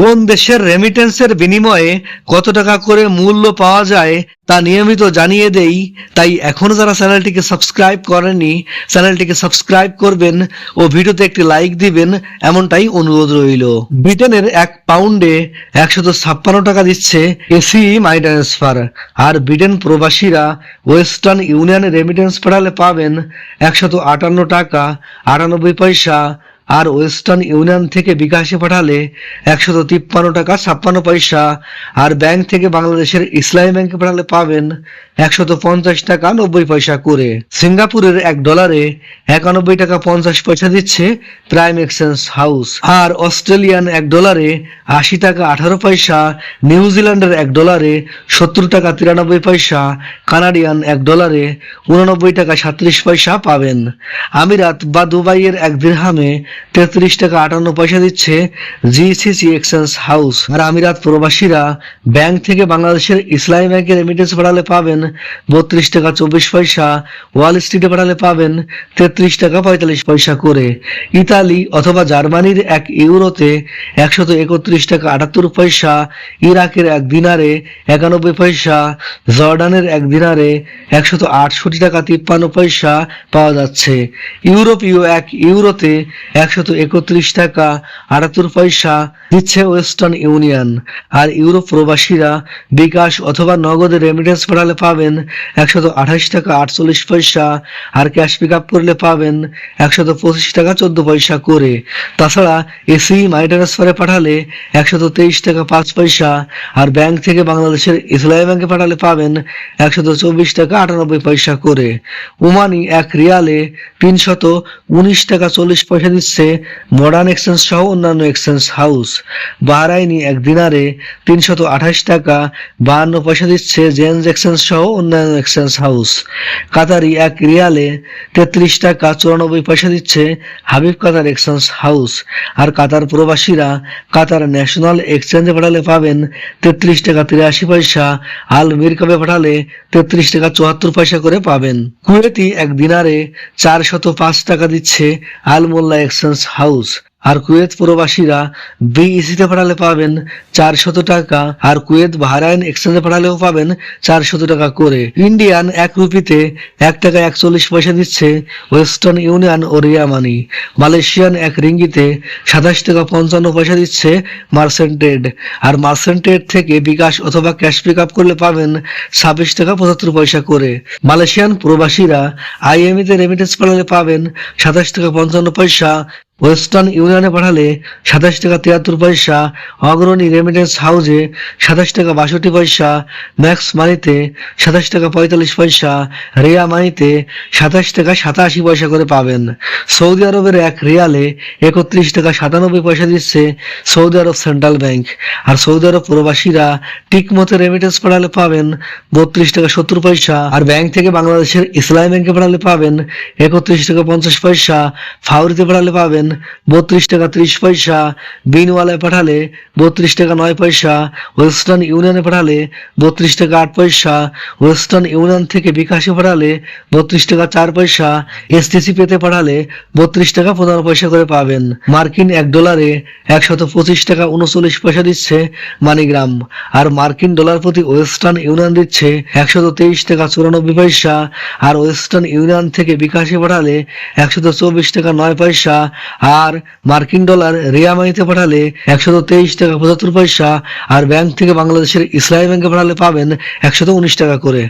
কোন দেশের রেমিটেন্সের বিনিময়ে কত টাকা করে মূল্য পাওয়া যায় তা নিয়মিত জানিয়ে দেই। তাই এখনও যারা চ্যানেলটিকে সাবস্ক্রাইব করেননি, চ্যানেলটিকে সাবস্ক্রাইব করবেন ও ভিডিওতে একটি লাইক দিবেন, এমনটাই অনুরোধ রইল। ব্রিটেনের এক পাউন্ডে একশত ছাপ্পান্ন টাকা দিচ্ছে এসি মাই ট্রান্সফার। আর ব্রিটেন প্রবাসীরা ওয়েস্টার্ন ইউনিয়নে রেমিটেন্স পাঠালে পাবেন একশত আটান্ন টাকা, আটানব্বই পয়সা আর ওয়েস্টার্ন ইউনিয়ন থেকে বিকাশে পাঠালে একশত তিপ্পান্ন টাকা, ছাপ্পান্ন পয়সা। আর ব্যাংক থেকে বাংলাদেশের ইসলামী ব্যাংকে পাঠালে পাবেন একশত পঞ্চাশ টাকা, নব্বই পয়সা করে। সিঙ্গাপুরের এক ডলারে একানব্বই টাকা পঞ্চাশ পয়সা দিচ্ছে প্রাইম এক্সচেঞ্জ হাউস। আর অস্ট্রেলিয়ান এক ডলারে আশি টাকা আঠারো পয়সা নিউজিল্যান্ডের এক ডলারে সত্তর টাকা তিরানব্বই পয়সা, কানাডিয়ান এক ডলারে উননব্বই টাকা সাত্রিশ পয়সা পাবেন। আমিরাত বা দুবাইয়ের এক দিরহামে তেত্রিশ টাকা আটান্ন পয়সা দিচ্ছে জিসিসি এক্সচেঞ্জ হাউস। আর আমিরাত প্রবাসীরা ব্যাংক থেকে বাংলাদেশের ইসলামী ব্যাংকে রেমিটেন্স পাঠালে পাবেন বত্রিশ টাকা চব্বিশ পয়সা ওয়াল স্ট্রিটে পাঠালে পাবেন তেত্রিশ টাকা পঁয়তাল্লিশ পয়সা করে। ইতালি অথবা জার্মানির এক ইউরোতে একশত একত্রিশ টাকা আটাত্তর পয়সা, ইরাকের এক দিনারে একানব্বই পয়সা, জর্ডানের এক দিনারে একশত আটষট্টি টাকা তিপ্পান্ন পয়সা পাওয়া যাচ্ছে। ইউরোপীয় এক ইউরোতে একশত একত্রিশ টাকা আটাত্তর পয়সা দিচ্ছে ওয়েস্টার্ন ইউনিয়ন। আর ইউরোপ প্রবাসীরা বিকাশ অথবা নগদে রেমিটেন্স পাঠালে পাবেন একশত আঠাশ টাকা আটচল্লিশ পয়সা আর ক্যাশ পিক আপ করলে পাবেন একশত পঁচিশ টাকা চোদ্দ পয়সা করে। তাছাড়া এসি মানি ট্রান্সফারে পাঠালে একশত তেইশ টাকা পাঁচ পয়সা আর ব্যাংক থেকে বাংলাদেশের ইসলামী ব্যাংকে পাঠালে পাবেন একশত চব্বিশ টাকা আটানব্বই পয়সা করে। ওমানি এক রিয়ালে তিনশত উনিশ টাকা চল্লিশ পয়সা দিচ্ছে মডার্ন এক্সচেঞ্জ সহ অন্যান্য এক্সচেঞ্জ হাউস। বাহরাইনি এক দিনারে তিনশত আঠাশ টাকা বাহান্ন পয়সা দিচ্ছে জেন্স এক্সচেঞ্জ সহ অন্যান্য এক্সচেঞ্জ হাউস। কাতারি এক রিয়ালে তেত্রিশ টাকা চুরানব্বই পয়সা দিচ্ছে হাবিব কাতার এক্সচেঞ্জ হাউস। আর কাতার প্রবাসীরা কাতার ন্যাশনাল এক্সচেঞ্জে পাঠালে পাবেন তেত্রিশ টাকা তিরাশি পয়সা, আল মিরকাবে পাঠালে তেত্রিশ টাকা চুয়াত্তর পয়সা করে পাবেন। কুয়েতি এক দিনারে চারশত পাঁচ টাকা দিচ্ছে আল মোল্লা এক্সচেঞ্জ হাউস আর কুয়েত প্রবাসীরা বিইসিতে পাঠালে পাবেন চারশত টাকা, আর কুয়েত বাহরাইন এক্সচেঞ্জে পাঠালেও পাবেন চারশত টাকা করে। ইন্ডিয়ান এক রুপিতে এক টাকা একচল্লিশ পয়সা দিচ্ছে ওয়েস্টার্ন ইউনিয়ন ও রিয়া মানি। মালয়েশিয়ান এক রিঙ্গিতে সাতাশ টাকা পঞ্চান্ন পয়সা দিচ্ছে মার্সেন্টেড। আর মার্সেন্টেড থেকে বিকাশ অথবা ক্যাশ পিক আপ করলে পাবেন ছাব্বিশ টাকা পঁচাত্তর পয়সা করে। মালয়েশিয়ান প্রবাসীরা আইএমইতে রেমিটেন্স পাঠালে পাবেন সাতাশ টাকা পঞ্চান্ন পয়সা। ওয়েস্টার্ন ইউনিয়নে পাঠালে সাতাশ টাকা তিয়াত্তর পয়সা, অগ্রণী রেমিটেন্স হাউসে সাতাশ টাকা বাষট্টি পয়সা ম্যাক্স মানিতে সাতাশ টাকা পঁয়তাল্লিশ পয়সা, রিয়া মানিতে সাতাশ টাকা সাতাশি পয়সা করে পাবেন। সৌদি আরবের এক রিয়ালে একত্রিশ টাকা সাতানব্বই পয়সা দিচ্ছে সৌদি আরব সেন্ট্রাল ব্যাংক। আর সৌদি আরব প্রবাসীরা ঠিক মতো রেমিটেন্স পাঠালে পাবেন বত্রিশ টাকা সত্তর পয়সা। আর ব্যাংক থেকে বাংলাদেশের ইসলামী ব্যাংকে পাঠালে পাবেন একত্রিশ টাকা পঞ্চাশ পয়সা, ফাউরিতে পাঠালে পাবেন বত্রিশ টাকা ত্রিশ পয়সা। বিনওয়ালায় পাঠালে বত্রিশ টাকা নয় পয়সা। ওয়েস্টার্ন ইউনিয়নে পাঠালে বত্রিশ টাকা আট পয়সা। ওয়েস্টার্ন ইউনিয়ন থেকে বিকাশে পাঠালে বত্রিশ টাকা চার পয়সা। এসটিসি পেতে পাঠালে বত্রিশ টাকা পনেরো পয়সা করে পাবেন। মার্কিন এক ডলারে একশত পঁচিশ টাকা উনচল্লিশ পয়সা দিচ্ছে মানিগ্রাম। আর মার্কিন ডলার প্রতি ওয়েস্টার্ন ইউনিয়ন দিচ্ছে একশত তেইশ টাকা চুরানব্বই পয়সা। আর ওয়েস্টার্ন ইউনিয়ন থেকে বিকাশে পাঠালে একশত চব্বিশ টাকা নয় পয়সা। আর মার্কিন ডলার রিয়া মানিতে পাঠালে একশত তেইশ টাকা পঁচাত্তর পয়সা, আর ব্যাংক থেকে বাংলাদেশের ইসলামী ব্যাংকে পাঠালে পাবেন একশত উনিশ টাকা করে।